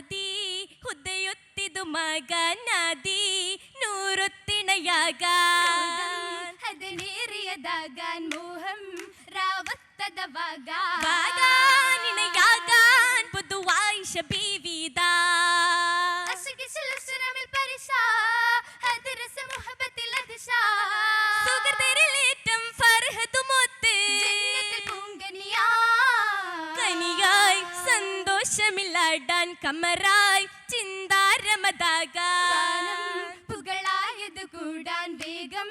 ನದಿ ಹುದ್ದೆಯುತ್ತಿದು ಮಗ ನದಿ ನೂರುತ್ತಿಣಯಾಗ ಹದಿನೇರಿಯದಾಗ ಮೋಹಂ ರಾವತ್ತದವಾಗ ನಿನಯಾಗ ಬುದುವಾಯಿಷ ಬೀ സന്തോഷമില്ലാടാൻ ചിന്താരമതാക. പുകളായത് കൂടാൻ വേഗം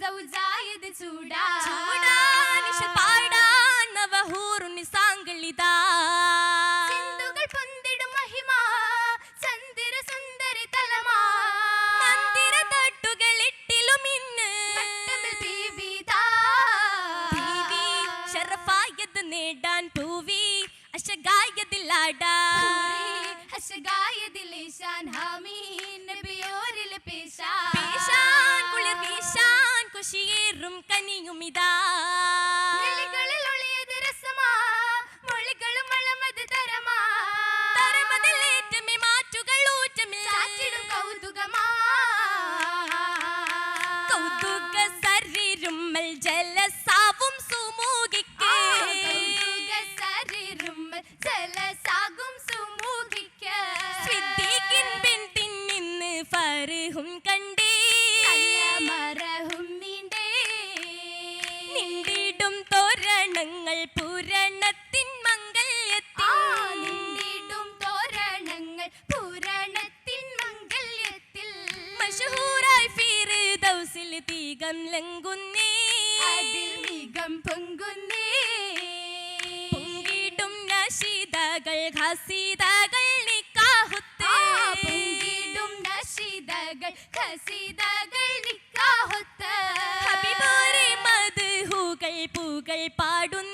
സൗജായത് ചൂടാ. ചൂടാൻ പാടാൻ നേടാൻ പൂവി അശകായതില്ലാടാൻ പൂരി ഹർഷഗായതിലേശാൻ ഹാമീൻ നബിയോരിൽ പേശാ. പേശാൻ കുളിർ വീശാൻ കുശിയേറും കനിയുമിതാ கசிதகள் நிக்காஹுத்து பொங்கிடும் நஷிதகள் கசிதகள் நிக்காஹுத்து ஹபிபோரே மதுஹுகள் புகழ் பாடும்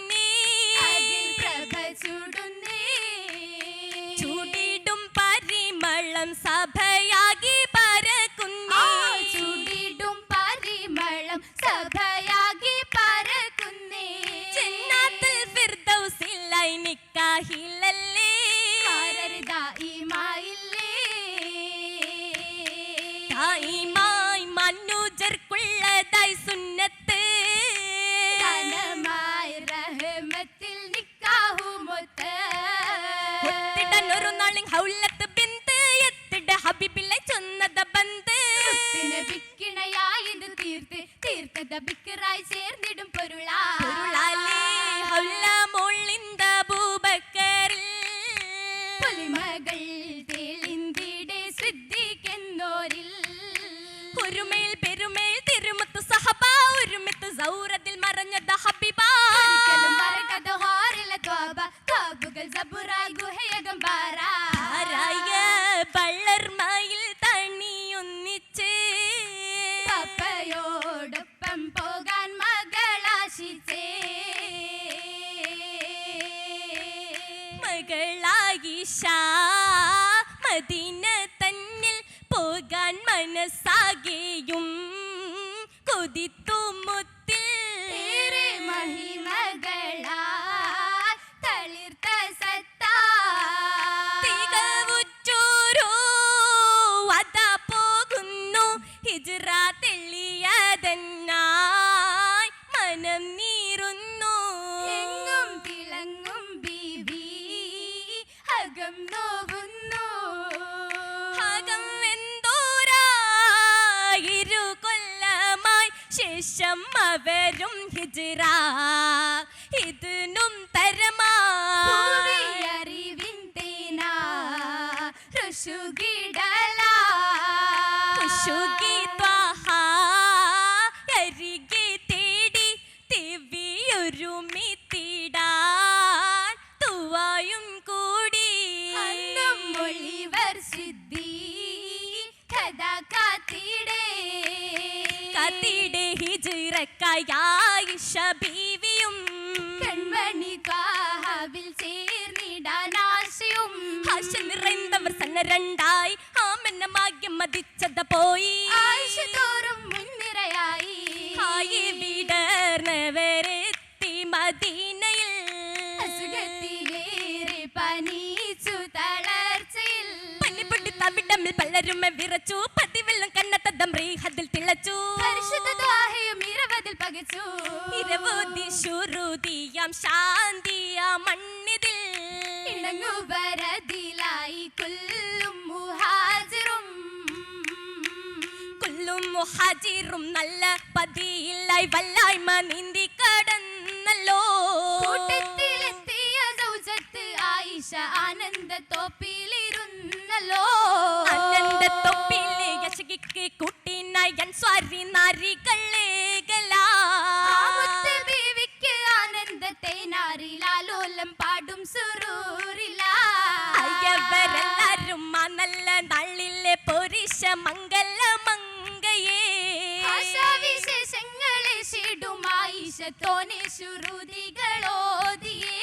തീർത്തത ചേർന്നിടും മകളായിഷ മദീന തന്നിൽ പോകാൻ മനസ്സാകെയും. ശേഷം അവരും ഹിജ്റ. ഇതിനും തരമാ. അറിവിൻ തേനാ. ഋഷുകിടലാ. കുശുകി അരികെ തേടി ദിവ്യൊരുമിത്തിടാൻ ഹിജിറക്കായി ബീവിയും കൺമണി കാവിൽ ചേർന്നിടാനാശയും ആശ നിറൈന്തവർ സന്ന രണ്ടായി ആമെന്നമാകെ മതിച്ചത പോയി. ആയിഷ തോറും മുൻനിരയായി. ആയി വിടർന്നവരെത്തി മദീനയിൽ. അസുഖത്തിലേറെ പനീച്ചു തളർച്ചയിൽ. അവിടമിൽ പലരും വിറച്ചു. പതിവെള്ളം കണ്ണത്തതം റീഹദിൽ തിളച്ചു. പരിശുദ്ധ ദ്വാഹയും ഇരവതിൽ പകച്ചു ഇരവോതി ശുരുതിയാം ശാന്തിയാം മണ്ണിതിൽ. ഇണങ്ങു വരതിലായി കൊല്ലും മുഹാജിറും. കൊല്ലും മുഹാജിറും നല്ല പതിയില്ലായി വല്ലായ്മ നീന്തി കടന്നല്ലോ. കൂട്ടത്തിലെത്തിയ സൗജത്ത് ആയിഷ ആനന്ദ തോപ്പിലിരുന്നല്ലോ. ആനന്ദ തോപ്പിലെ യശകിക്ക് കൂട്ടിനായി സ്വാരി മംഗല മങ്കയേ ആശാവിശേഷങ്ങളെ ഷിടുമായിഷ തോനെ ശ്രുതികളോതിയേ.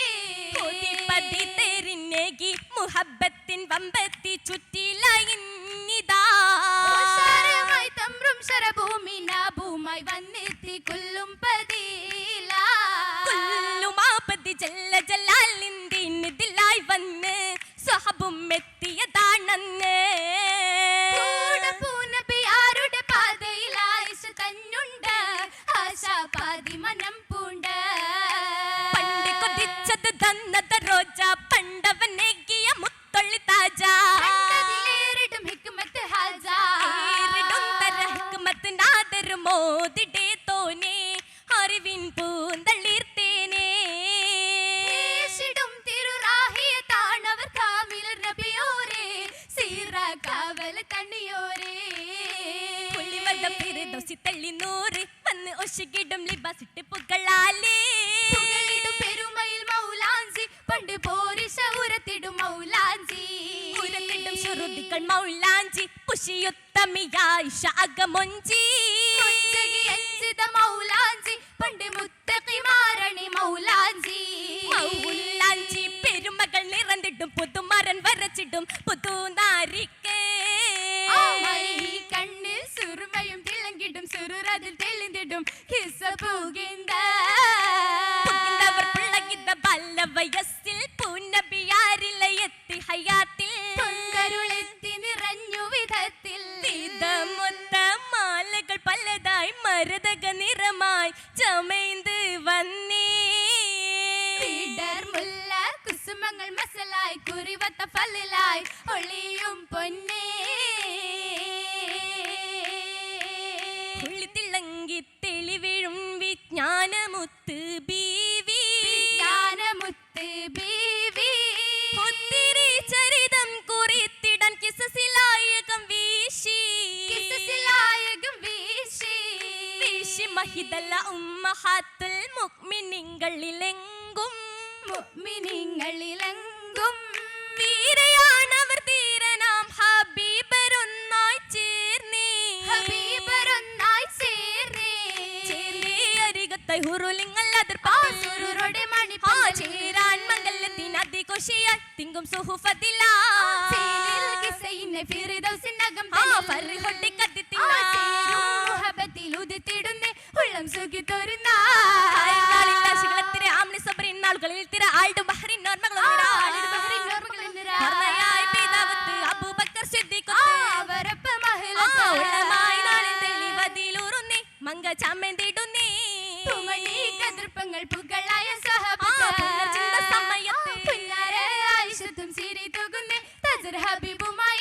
പതി തെരിഞ്ഞേകി മുഹബത്തിൻ വമ്പത്തി ചുറ്റിലയിന്നിതാ. ഓശാരമായി തമ്രും ശരഭൂമിന ഭൂമായി വന്നെത്തി കൊല്ലും പതില. കുല്ലുമാപതി ജല്ല ജലാലിന്തിനിതിലായി വന്ന് സ്വഹബും എത്തിയതാണെന്ന്. ഒശകിടും ലിബസിട്ട് പുകളാലേ പുകളിടും പെരുമയിൽ മൗലാഞ്ചി പണ്ട് പോരിശ ഉരത്തിടും മൗലാഞ്ചി ഉരത്തിടും ശുറുദികൾ മൗലാഞ്ചി പുഷിയുത്തമിയായിഷ അകമൊഞ്ചി. അഞ്ചിത മൗലാഞ്ചി പണ്ട് മുത്തഖി മാരണി മൗലാഞ്ചി മൗലാഞ്ചി പെരുമകൾ നിറന്നിടും. പുതുമരൻ വരച്ചിടും. പുതുനാരിക്ക് ആമൈ മരതക നിറമായി ചമൈന്ത് വന്നേ. വിടർമുല്ല കുസുമങ്ങൾ മസലായി കുറിവത്ത പല്ലിലായി ഒളിയും പൊന്നേ. ഉള്ളി തിളങ്ങി തെളിവിഴും വിജ്ഞാനമുത്ത് ഹബീബരൊന്നായി ചേർന്നേ. ഹബീബരൊന്നായി ചേർന്നേ. ചേർന്നേ ഹുറുലിങ്ങൾ അതിർ ചേരാൻ തിങ്കും സുഹുഫതിലാ സിദ്ദീഖത്ത് ആ ഉള്ളമായി നാളിൽ തെളിവതിലൂറുന്നേ മങ്ക ചാമേന്തിടുന്നേ കതിർപ്പങ്ങൾ പുകളായ പുലർച്ചിന്റെ സമയത്ത്. ആയിഷത്തും ചിരി തൂകുന്നേ. തജർ ഹബീബുമായി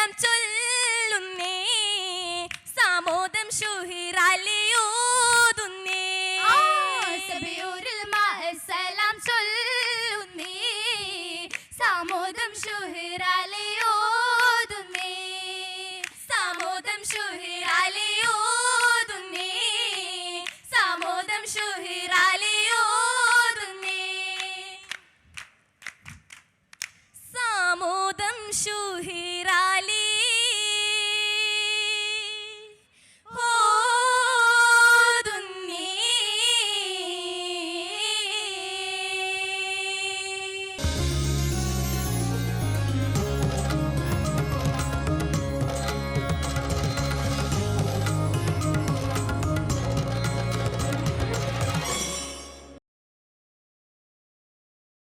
മാസെല്ലാം ചൊല്ലുന്നേ